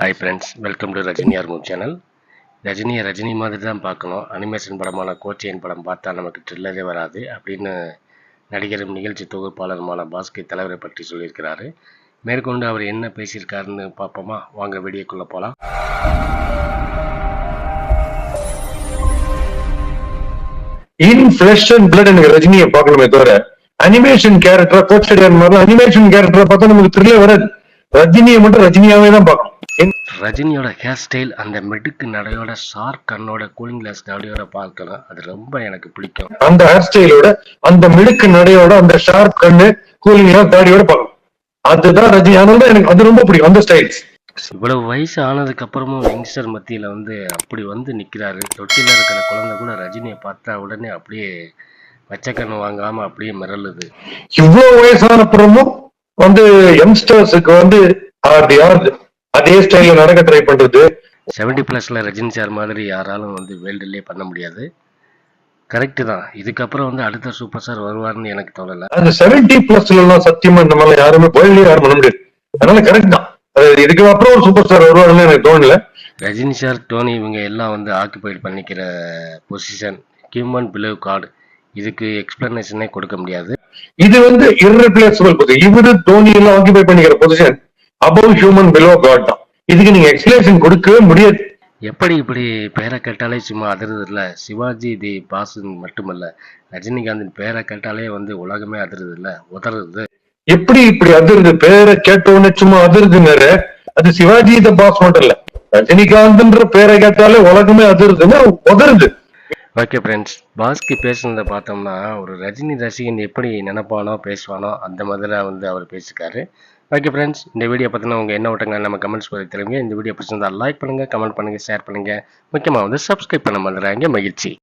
Hi friends welcome to Rajini ஆர்மூவ் channel ரஜினியை ரஜினி மாதிரி தான் பார்க்கணும். அனிமேஷன் படமான கோச்சியன் படம் பார்த்தா நமக்கு ட்ரில்லரே வராது. அப்படின்னு நடிகரும் நிகழ்ச்சி தொகுப்பாளருமான பாஸ்கி தலைவரை பற்றி சொல்லியிருக்கிறாரு. மேற்கொண்டு அவர் என்ன பேசியிருக்காருன்னு பார்ப்போமா? வாங்க வீடியோக்குள்ளே போகலாம் இன் ஃபிளஷ் அண்ட் பிளட் எனக்கு ரஜினியை பார்க்கணுமே தவிர அனிமேஷன் கேரக்டர் கோச்சடியார் மாதிரி அனிமேஷன் கேரக்டரை பார்த்தா நமக்கு த்ரில்லே வராது. ரஜினியை மட்டும் ரஜினியாவே தான் பார்க்கணும். ரஜினியோட ஹேர் ஸ்டைல் அந்த மெடுக்கு நடையோட ஷார்ப் கண்ணோட கூலிங் கிளாஸ் நடையோட பார்க்கணும் அது ரொம்ப எனக்கு பிடிக்கும். அந்த ஹேர் ஸ்டைலோட அந்த மிடுக்கு நடையோட அந்த ஷார்ப் கண்ணு கூலிங் தாடியோட பார்க்கணும். அதுதான் ரஜினி. தான் எனக்கு அது ரொம்ப பிடிக்கும் அந்த ஸ்டைல்ஸ் இவ்வளவு வயசு ஆனதுக்கு அப்புறமும் யங்ஸ்டர் மத்தியில வந்து அப்படி வந்து நிக்கிறாரு. தொட்டில இருக்கிற குழந்தை கூட ரஜினியை பார்த்தா உடனே அப்படியே பச்சைக்கண்ணு வாங்காம அப்படியே மிரளுது. இவ்வளவு வயசான அப்புறமும் வந்து யங்ஸ்டர்ஸுக்கு வந்து யாரு அதே ஸ்டைல்ல நடக்க ட்ரை பண்றது. 70 பிளஸ்ல ரஜினி சார் மாதிரி யாராலும் வந்து வேர்ல்டுலயே பண்ண முடியாது. கரெக்டு தான். இதுக்கப்புறம் வந்து அடுத்த சூப்பர் ஸ்டார் வருவார்னு எனக்கு தோணல. அந்த செவன்டி பிளஸ்ல எல்லாம் சத்தியமா இந்த மாதிரி யாருமே வேர்ல்ட்லயே யாரும் பண்ண முடியாது. அதனால கரெக்ட் தான். இதுக்கு அப்புறம் ஒரு சூப்பர் ஸ்டார் வருவாருன்னு எனக்கு தோணல. ரஜினி சார் டோனி இவங்க எல்லாம் வந்து ஆக்குபைட் பண்ணிக்கிற பொசிஷன் ஹியூமன் பிலவ் கார்டு இதுக்கு எக்ஸ்பிளனேஷனே கொடுக்க முடியாது. இது வந்து irreplaceable பொசிஷன் இவரு தோனி எல்லாம் ஆக்கிபை பண்ணிக்கிற position above human below god தான். இதுக்கு நீங்க எக்ஸ்பிளேஷன் கொடுக்கவே முடியாது. எப்படி இப்படி பேரை கேட்டாலே சும்மா அதிருது இல்ல? சிவாஜி தி பாசு மட்டுமல்ல ரஜினிகாந்தின் பேரை கேட்டாலே வந்து உலகமே அதிருது இல்ல? உதறுது. எப்படி இப்படி அதிருது? பேரை கேட்ட உடனே சும்மா அதிருதுன்னாரு அது சிவாஜி த பாஸ் மட்டும் இல்ல ரஜினிகாந்த்ன்ற பேரை கேட்டாலே உலகமே அதிருதுன்னா உதருது ஓகே ஃப்ரெண்ட்ஸ் பாஸ்கி பேசுனதை பார்த்தோம்னா ஒரு ரஜினி ரசிகன் எப்படி நினைப்பானோ பேசுவானோ அந்த மாதிரி தான் வந்து அவர் பேசிக்காரு ஓகே ஃப்ரெண்ட்ஸ் இந்த வீடியோ பார்த்தீங்கன்னா உங்கள் என்ன ஓட்டங்கள் நம்ம கமெண்ட்ஸ் பண்ணி தெரியுங்க இந்த வீடியோ பிடிச்சிருந்தால் லைக் பண்ணுங்கள் கமெண்ட் பண்ணுங்கள் ஷேர் பண்ணுங்கள் முக்கியமாக வந்து சப்ஸ்கிரைப் பண்ண மறந்துடாங்க மகிழ்ச்சி.